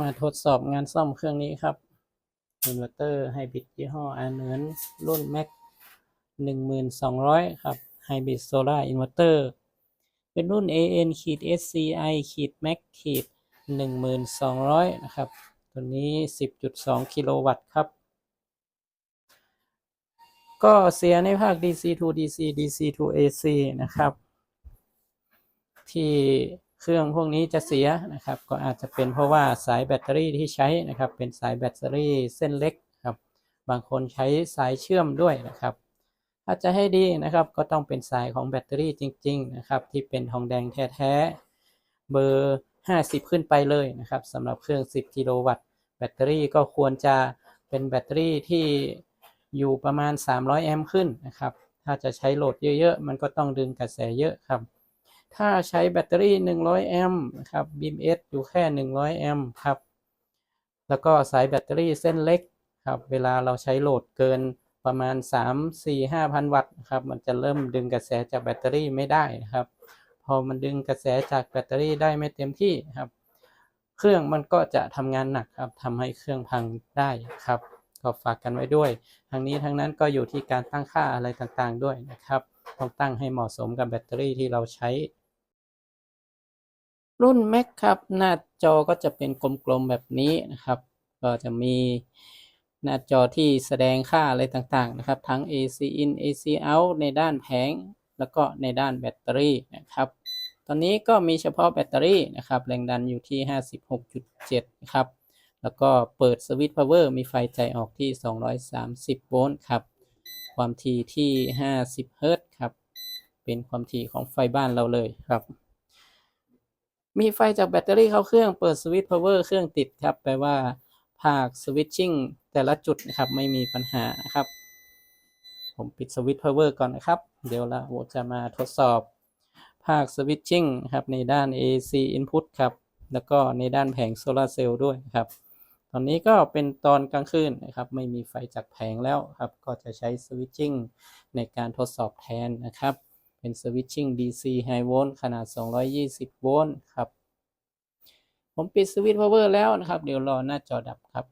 มาทดสอบงานซ่อมเครื่องนี้ครับอินเวอร์เตอร์ไฮบริดยี่ห้ออาเนินรุ่น Mac 1200 ครับไฮบริดโซล่าอินเวอร์เตอร์เป็นรุ่น AN ขีด SCI ขีด Mac ขีด1200 นะครับ ตัวนี้ 10.2 กิโลวัตต์ครับ ก็เสียในภาค DC to DC DC to AC นะครับ ที่ เครื่องพวกนี้จะเสียนะครับ ก็อาจจะเป็นเพราะว่าสายแบตเตอรี่ที่ใช้นะครับ เป็นสายแบตเตอรี่เส้นเล็กครับ บางคนใช้สายเชื่อมด้วยนะครับถ้าจะให้ดีนะครับก็ต้องเป็นสายของแบตเตอรี่จริง ๆ นะครับ ที่เป็นทองแดงแท้ๆเบอร์ 50 ขึ้นไปเลยนะครับสำหรับเครื่อง 10 กิโลวัตต์แบตเตอรี่ก็ควรจะเป็นแบตเตอรี่ที่อยู่ประมาณ 300 แอมป์ขึ้นนะครับ ถ้าจะใช้โหลดเยอะ ๆ มันก็ต้องดึงกระแสเยอะครับ ถ้าใช้แบตเตอรี่ 100 แอมป์นะครับ BMS อยู่แค่ 100 แอมป์ครับ แล้วก็สายแบตเตอรี่เส้นเล็กครับ เวลาเราใช้โหลดเกินประมาณ 3 4 5 พันวัตต์ครับ มันจะเริ่มดึงกระแสจากแบตเตอรี่ไม่ได้นะครับ พอมันดึงกระแสจากแบตเตอรี่ได้ไม่เต็มที่ครับ เครื่องมันก็จะทำงานหนักครับทำให้เครื่องพังได้ครับ ก็ฝากกันไว้ด้วย ทั้งนี้ทั้งนั้นก็อยู่ที่การตั้งค่าอะไรต่างๆด้วยนะครับ ต้องตั้งให้เหมาะสมกับแบตเตอรี่ที่เราใช้ รุ่น Mac ครับหน้าจอก็จะเป็นกลมๆแบบนี้นะครับ ก็จะมีหน้าจอที่แสดงค่าอะไรต่างๆนะครับ ทั้ง AC in AC out ในด้านแผง แล้วก็ในด้านแบตเตอรี่นะครับตอนนี้ก็มีเฉพาะแบตเตอรี่นะครับ แรงดันอยู่ที่ 56.7 ครับ แล้วก็เปิดสวิตช์พาวเวอร์มีไฟจ่ายออกที่ 230 โวลต์ครับ ความถี่ที่ 50 เฮิรตซ์ครับ เป็นความถี่ของไฟบ้านเราเลยครับ มีไฟจากแบตเตอรี่เข้าเครื่องเปิดสวิตช์พาวเวอร์เครื่องติดครับ แปลว่าภาคสวิตชิ่งแต่ละจุดนะครับไม่มีปัญหาครับ ผมปิดสวิตช์พาวเวอร์ก่อนนะครับ เดี๋ยวเราจะมาทดสอบภาคสวิตชิ่งครับในด้าน AC input ครับ แล้วก็ในด้านแผงโซลาเซลล์ด้วยครับ อนนี้ก็เป็นตอนกลางคืนนะครับ ไม่มีไฟจากแผงแล้วครับ ก็จะใช้สวิตชิ่งในการทดสอบแทนนะครับ เป็นสวิตชิ่ง DC High Volt ขนาด 220 โวลต์ครับ ผมปิดสวิตช์พาวเวอร์แล้วนะครับ เดี๋ยวรอหน้าจอดับครับ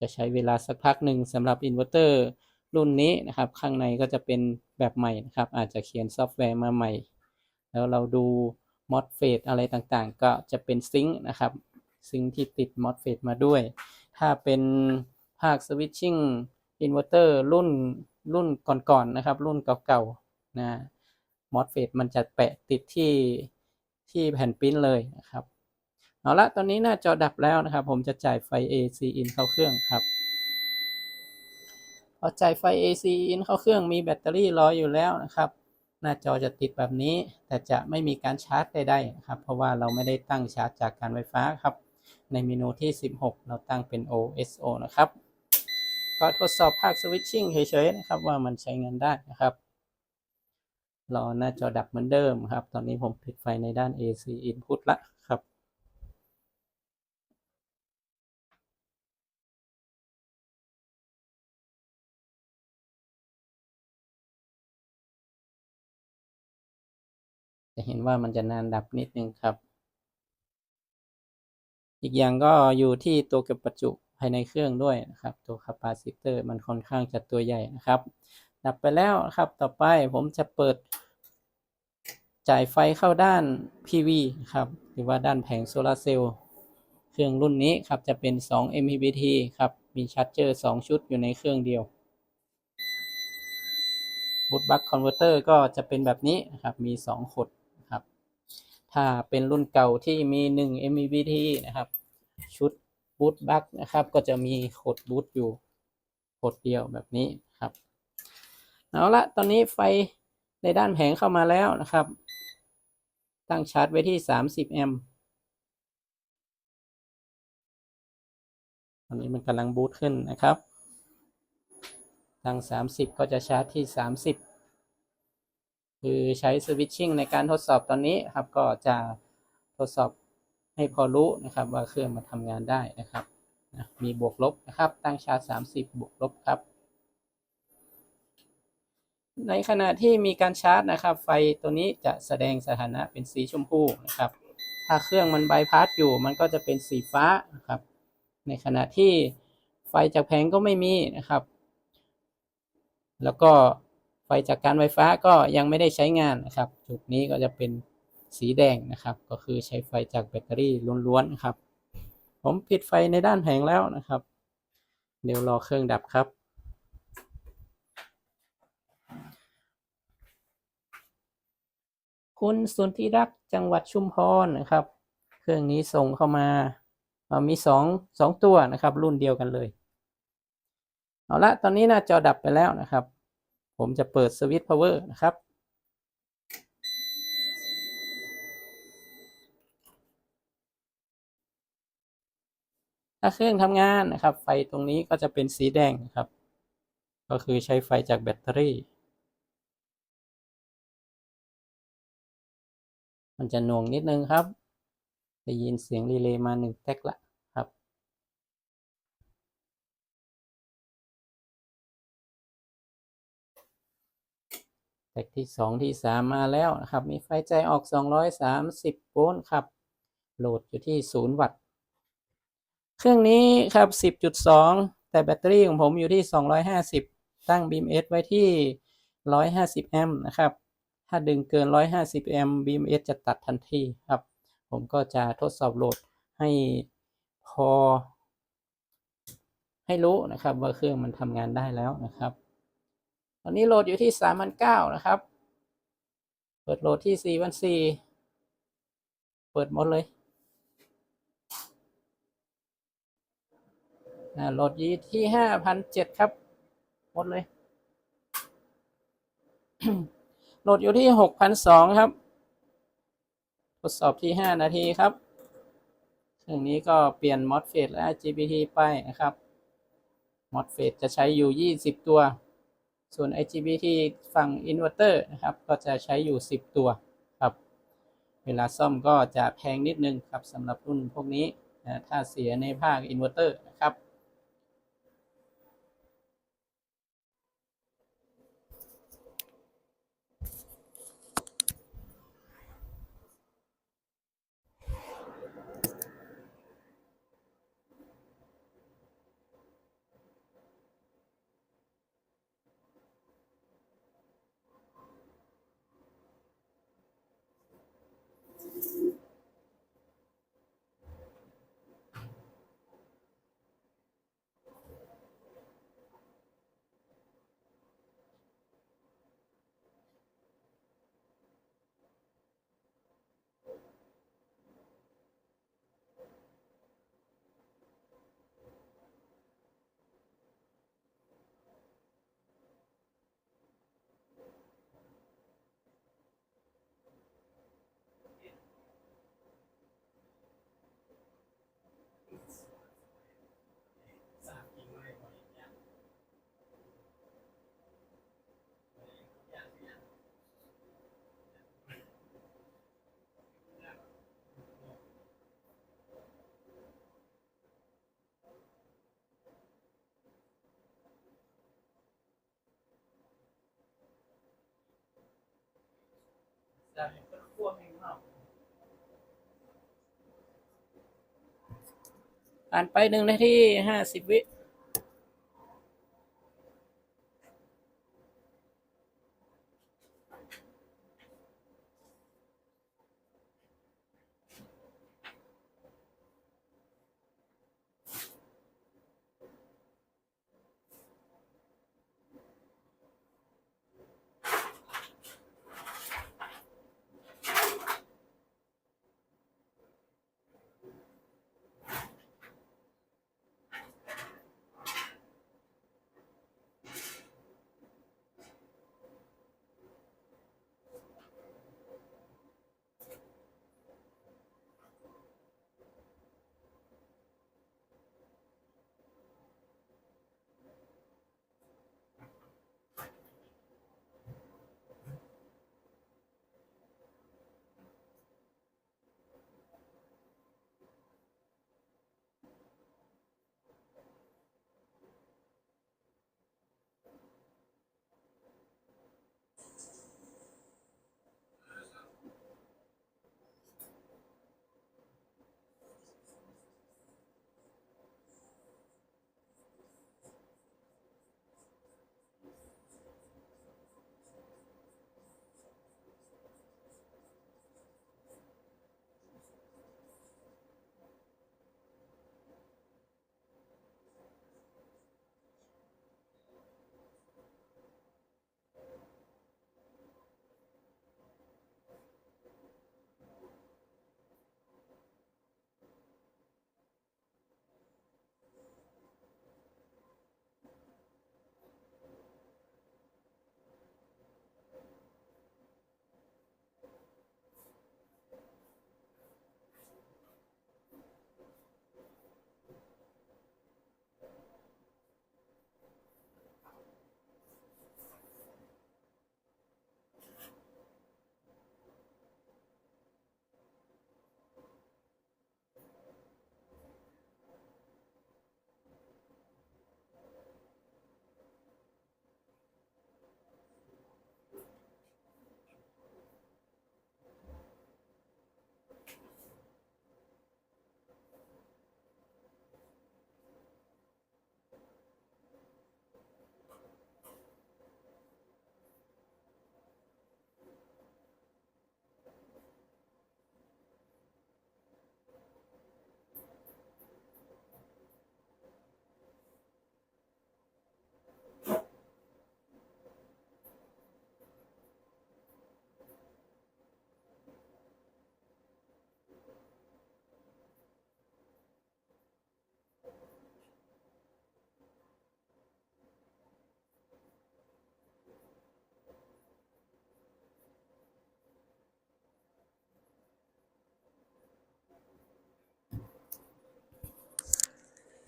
จะใช้เวลาสักพักหนึ่งสำหรับอินเวอร์เตอร์รุ่นนี้นะครับ ข้างในก็จะเป็นแบบใหม่นะครับ อาจจะเขียนซอฟต์แวร์มาใหม่ แล้วเราดู MOSFET อะไรต่างๆ ก็จะเป็นซิงค์นะครับ ซิงที่ติด MOSFET มาด้วย ถ้าเป็นภาค Switching Inverter รุ่นรุ่นก่อนๆนะครับ รุ่นเก่าๆนะ MOSFET มันจะแปะติดที่ที่แผ่นปิ้นเลยนะครับ เอาละตอนนี้หน้าจอดับแล้วนะครับ ผมจะจ่ายไฟ AC in เข้าเครื่องครับพอจ่ายไฟ AC in เข้าเครื่องมีแบตเตอรี่รออยู่แล้วนะครับ หน้าจอจะติดแบบนี้ แต่จะไม่มีการชาร์จใดๆนะครับ เพราะว่าเราไม่ได้ตั้งชาร์จจากการไฟฟ้าครับ ในเมนูที่ 16 เราตั้งเป็น OSO นะครับ ก็ทดสอบภาคสวิตชิ่งเฉยๆนะครับว่ามันใช้งานได้นะครับ รอหน้าจอดับเหมือนเดิมครับ ตอนนี้ผมปิดไฟในด้าน AC input ละครับจะเห็นว่ามันจะนานดับนิดนึงครับ อีกอย่างก็อยู่ที่ตัวเก็บประจุภายในเครื่องด้วยนะครับ ตัวคาปาซิเตอร์มันค่อนข้างจะตัวใหญ่นะครับ ดับไปแล้วครับ ต่อไปผมจะเปิด จ่ายไฟเข้าด้าน PV ครับ หรือว่าด้านแผงโซลาร์เซลล์ เครื่องรุ่นนี้ครับ จะเป็น 2 MPPT ครับ มีชาร์จเจอร์ 2 ชุดอยู่ในเครื่องเดียวบูตบัคคอนเวอร์เตอร์ก็จะเป็นแบบนี้นะครับ มี 2 ขด ถ้าเป็นรุ่นเก่าที่มี1 MPPT นะครับ ชุดบูตบัคนะครับ ก็จะมีขดบูตอยู่ขดเดียวแบบนี้ครับเอาละตอนนี้ไฟในด้านแผงเข้ามาแล้วนะครับ ตั้งชาร์จไว้ที่ 30 แอมป์ตอนนี้มันกำลังบูตขึ้นนะครับ ตั้ง 30 ก็จะชาร์จที่ 30 คือใช้สวิตชิ่งในการทดสอบตอนนี้ครับ ก็จะทดสอบให้พอรู้นะครับ ว่าเครื่องมาทำงานได้นะครับนะมีบวกลบนะครับ ตั้งชาร์จ30 บวกลบครับ ในขณะที่มีการชาร์จนะครับ ไฟตัวนี้จะแสดงสถานะเป็นสีชมพูนะครับ ถ้าเครื่องมันบายพาสอยู่ มันก็จะเป็นสีฟ้านะครับ ในขณะที่ไฟจากแผงก็ไม่มีนะครับ แล้วก็ ไฟจากการไฟฟ้าก็ยังไม่ได้ใช้งานนะครับ จุดนี้ก็จะเป็นสีแดงนะครับ ก็คือใช้ไฟจากแบตเตอรี่ล้วนๆนะครับ ผมปิดไฟในด้านแผงแล้วนะครับ เดี๋ยวรอเครื่องดับครับ คุณสุนทธิรักจังหวัดชุมพรนะครับ เครื่องนี้ส่งเข้ามาเอ่อมีสองสองตัวนะครับ รุ่นเดียวกันเลย เอาละตอนนี้หน้าจอดับไปแล้วนะครับ ผมจะเปิดสวิตช์พาวเวอร์นะครับ ถ้าเครื่องทำงานนะครับ ไฟตรงนี้ก็จะเป็นสีแดงนะครับ ก็คือใช้ไฟจากแบตเตอรี่ มันจะหน่วงนิดนึงครับ ได้ยินเสียงรีเลย์มาหนึ่งแท็กละ กที่สองที่สามมาแล้วนะครับ มีไฟใจออกสองร้อยสามสิบโวลต์ครับ โหลดอยู่ที่ศูนย์วัตต์ เครื่องนี้ครับ 10.2 แต่แบตเตอรี่ของผมอยู่ที่ 250 ตั้ง BMS ไว้ที่ 150 แอมป์นะครับ ถ้าดึงเกิน 150 แอมป์ BMS จะตัดทันทีครับ ผมก็จะทดสอบโหลดให้พอ ให้รู้นะครับว่าเครื่องมันทำงานได้แล้วนะครับ อนนี้โหลดอยู่ที่3,009นเก้านะครับ เปิดโหลดที่4,400เปิดหมดเลยโหลดยีที่ห้าพันเจ็ดครับ หมดเลย โหลดอยู่ที่หกพันสองครับ ทดสอบที่ห้านาทีครับเครื่องนี้ก็เปลี่ยน MOSFET และ IGBT ไปนะครับ MOSFET จะใช้อยู่ยี่สิบตัว ส่วน IGBT ฝั่งอินเวอร์เตอร์นะครับ ก็จะใช้อยู่สิบตัวครับ เวลาซ่อมก็จะแพงนิดนึงครับสำหรับรุ่นพวกนี้นะถ้าเสียในภาค อ่านไปหนึ่งนาทีห้าสิบวิ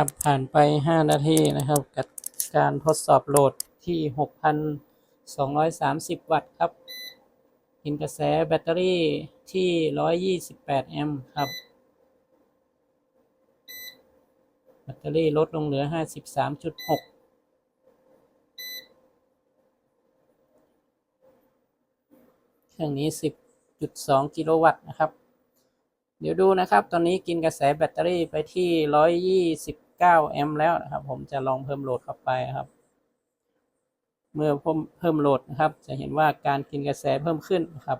ครับผ่านไป 5 นาทีนะครับ กับการทดสอบโหลดที่ 6,230 วัตต์ครับกินกระแสแบตเตอรี่ที่ 128 แอมป์ครับ แบตเตอรี่ลดลงเหลือ 53.6เครื่องนี้ 10.2 กิโลวัตต์นะครับ เดี๋ยวดูนะครับ ตอนนี้กินกระแสแบตเตอรี่ไปที่ 9แอมป์แล้วนะครับ ผมจะลองเพิ่มโหลดเข้าไปครับ เมื่อเพิ่มเพิ่มโหลดนะครับ จะเห็นว่าการกินกระแสเพิ่มขึ้นนะครับ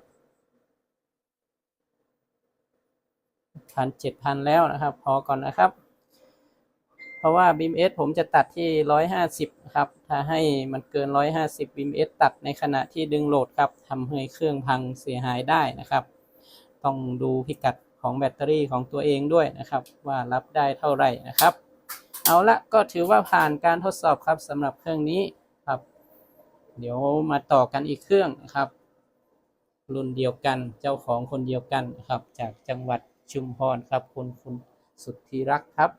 พันเจ็ดพันแล้วนะครับ พอก่อนนะครับ เพราะว่า BMS ผมจะตัดที่150นะครับ ถ้าให้มันเกิน150 BMS ตัดในขณะที่ดึงโหลดครับทำให้เครื่องพังเสียหายได้นะครับ ต้องดูพิกัดของแบตเตอรี่ของตัวเองด้วยนะครับ ว่ารับได้เท่าไหร่นะครับ เอาละก็ถือว่าผ่านการทดสอบครับสำหรับเครื่องนี้ครับ เดี๋ยวมาต่อกันอีกเครื่องนะครับ รุ่นเดียวกันเจ้าของคนเดียวกันครับ จากจังหวัดชุมพรครับคุณคุณสุทธิรักษ์ครับ